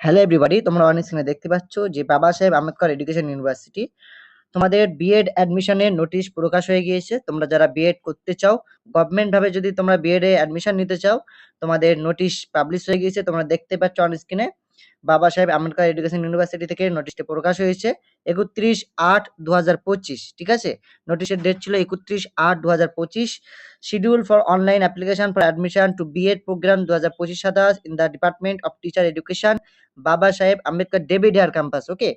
Hello everybody তোমরা অনেক স্ক্রিনে দেখতে পাচ্ছ যে বাবা সাহেব আম্বেদকর এডুকেশন ইউনিভার্সিটি তোমাদের বিএড অ্যাডমিশনের নোটিশ প্রকাশ হয়ে গিয়েছে। তোমরা যারা বিএড করতে চাও গভর্নমেন্ট ভাবে যদি তোমরা বিএড এ অ্যাডমিশন নিতে চাও, তোমাদের নোটিশ পাবলিশ হয়ে গিয়েছে। তোমরা দেখতে পাচ্ছ অন স্ক্রিনে বাবা সাহেব আম্বেদকর এডুকেশন ইউনিভার্সিটি থেকে নোটিশটি প্রকাশ হয়েছে, একত্রিশ আট দু ঠিক আছে? নোটিশের ডেট ছিল একত্রিশ আট দু schedule for online application for admission to B Ed programme দু হাজার পঁচিশ সাতাশ in the department of teacher education Baba Saheb Ambedkar David Hare campus okay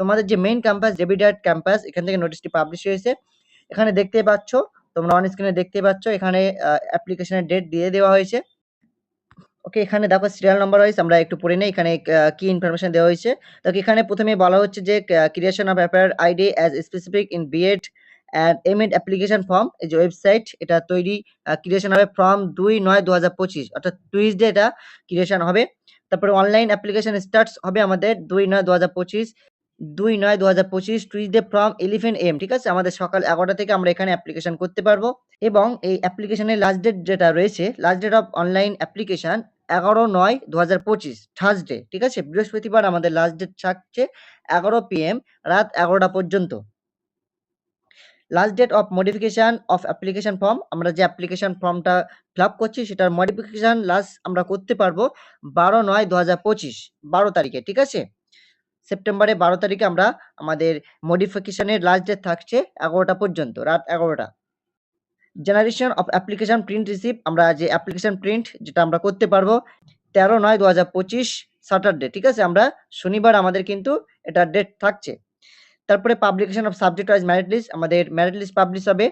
তোমাদের যে main campus David Hare campus এখান থেকে নোটিশটি পাবলিশ হয়েছে। এখানে দেখতে পাচ্ছ, তোমরা অন স্ক্রিনে দেখতে পাচ্ছ, এখানে অ্যাপ্লিকেশনের ডেট দিয়ে দেওয়া হয়েছে। ওকে, এখানে দেখো সিরিয়াল নাম্বার ওয়াইজ আমরা একটু পড়ে নেই, এখানে কি ইনফরমেশন দেওয়া হয়েছে। তো এখানে প্রথমে বলা হচ্ছে যে creation of APAAR ID as specific in B Ed and M Ed application form এই যে ওয়েবসাইট এটা তৈরি ক্রিয়েশন হবে ফর্ম দুই নয় দু হাজার পঁচিশ, অর্থাৎ টুইসডে এটা ক্রিয়েশন হবে। তারপরে অনলাইন অ্যাপ্লিকেশন স্টার্টস হবে আমাদের দুই নয় দু হাজার পঁচিশ, দুই নয় দু হাজার পঁচিশ টুইসডে ফ্রম ইলেভেন এম ঠিক আছে? আমাদের সকাল এগারোটা থেকে আমরা এখানে অ্যাপ্লিকেশন করতে পারব। এবং এই অ্যাপ্লিকেশনের লাস্ট ডেট যেটা রয়েছে last date of online application এগারো নয় দু হাজার পঁচিশ থার্সডে ঠিক আছে? বৃহস্পতিবার আমাদের লাস্ট ডেট থাকছে এগারো পিএম রাত এগারোটা পর্যন্ত। Last date of modification of application form আমরা যে অ্যাপ্লিকেশান ফর্মটা ফিল আপ করছি, সেটার মডিফিকেশান লাস্ট আমরা করতে পারব বারো নয় দু হাজার পঁচিশ, বারো তারিখে, ঠিক আছে? সেপ্টেম্বরে বারো তারিখে আমরা আমাদের মডিফিকেশনের লাস্ট ডেট থাকছে এগারোটা পর্যন্ত, রাত এগারোটা। Generation of application print receive আমরা যে অ্যাপ্লিকেশন প্রিন্ট যেটা আমরা করতে পারব, তেরো নয় দু হাজার পঁচিশ স্যাটারডে ঠিক আছে? আমরা শনিবার আমাদের কিন্তু এটা ডেট থাকছে। তারপরে publication of subject wise merit list আমাদের ম্যারিট লিস্ট পাবলিশ হবে।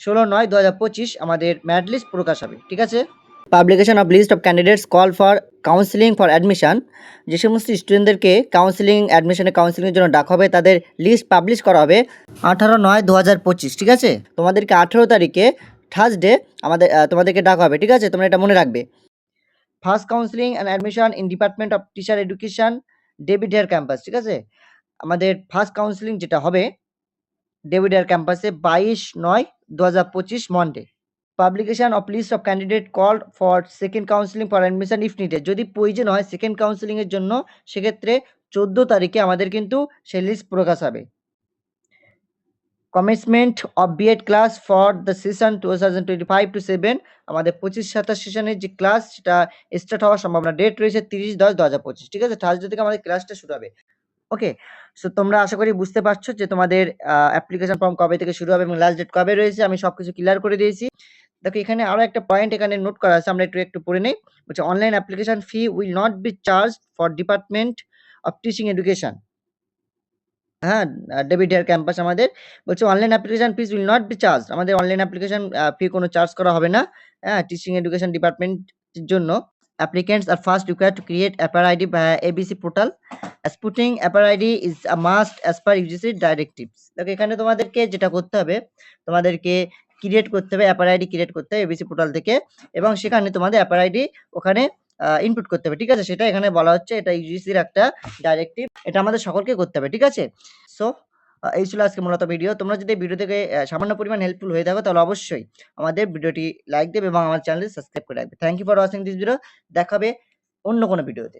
ষোলো নয় দু হাজার পঁচিশ আমাদের ম্যারিট লিস্ট প্রকাশ হবে, ঠিক আছে? Publication of list of candidates call for counselling for admission যে সমস্ত স্টুডেন্টদেরকে কাউন্সিলিং অ্যাডমিশনের কাউন্সিলিংয়ের জন্য ডাকা হবে, তাদের লিস্ট পাবলিশ করা হবে আঠারো নয় দু হাজার পঁচিশ, ঠিক আছে? তোমাদেরকে আঠেরো তারিখে থার্সডে আমাদের তোমাদেরকে ডাকা হবে, ঠিক আছে? তোমরা এটা মনে রাখবে। First counselling and admission in department of teacher education David Hare campus ঠিক আছে? আমাদের ফার্স্ট কাউন্সিলিং যেটা হবে ডেভিড হেয়ার ক্যাম্পাসে বাইশ নয় দু হাজার পঁচিশ Monday publication of list of candidate called for second counselling for admission if needed যদি প্রয়োজন হয় সেকেন্ড কাউন্সিলিংয়ের জন্য, সেক্ষেত্রে চোদ্দ তারিখে আমাদের কিন্তু সেই লিস্ট প্রকাশ হবে। Commitment of B Ed class for the session two thousand twenty five to seven আমাদের পঁচিশ সাতাশ সেশনের যে ক্লাস সেটা স্টার্ট হওয়ার সম্ভাবনা ডেট রয়েছে তিরিশ দশ দু হাজার পঁচিশ। ঠিক আছে? থার্সডে থেকে আমাদের ক্লাসটা শুরু হবে। ওকে সো তোমরা আশা করি বুঝতে পারছ যে তোমাদের অ্যাপ্লিকেশন ফর্ম কবে থেকে শুরু হবে এবং লাস্ট ডেট কবে রয়েছে, আমি সবকিছু ক্লিয়ার করে দিয়েছি। দেখো, এখানে আরও একটা পয়েন্ট এখানে নোট করা আছে, আমরা একটু একটু পড়ে নেই। বলছে online application fee will not be charge for department of teaching education হ্যাঁ ডেভিড হেয়ার ক্যাম্পাস আমাদের। বলছে online application fees will not be charge আমাদের অনলাইন অ্যাপ্লিকেশন ফি কোনো চার্জ করা হবে না হ্যাঁ টিচিং এডুকেশন ডিপার্টমেন্টের জন্য। Applicants are first required to create APR ID via ABC portal. Putting APR ID is a must as per UGC directives. দেখো, এখানে তোমাদেরকে যেটা করতে হবে, তোমাদেরকে ক্রিয়েট করতে হবে অ্যাপার আইডি ক্রিয়েট করতে হবে এবিসি পোর্টাল থেকে, এবং সেখানে তোমাদের অ্যাপার আইডি ওখানে ইনপুট করতে হবে, ঠিক আছে? সেটা এখানে বলা হচ্ছে, এটা ইউজিসির একটা ডাইরেক্টিভ এটা আমাদের সকলকে করতে হবে, ঠিক আছে? সো এই ছিল আজকে মূলত ভিডিও তোমরা যদি ভিডিও থেকে সামান্য পরিমাণ হেল্পফুল হয়ে থাকো, তাহলে অবশ্যই আমাদের ভিডিওটি লাইক দেবে এবং আমার চ্যানেলটি সাবস্ক্রাইব করে রাখবে। Thank you for watching this video দেখাবে অন্য কোনো ভিডিওতে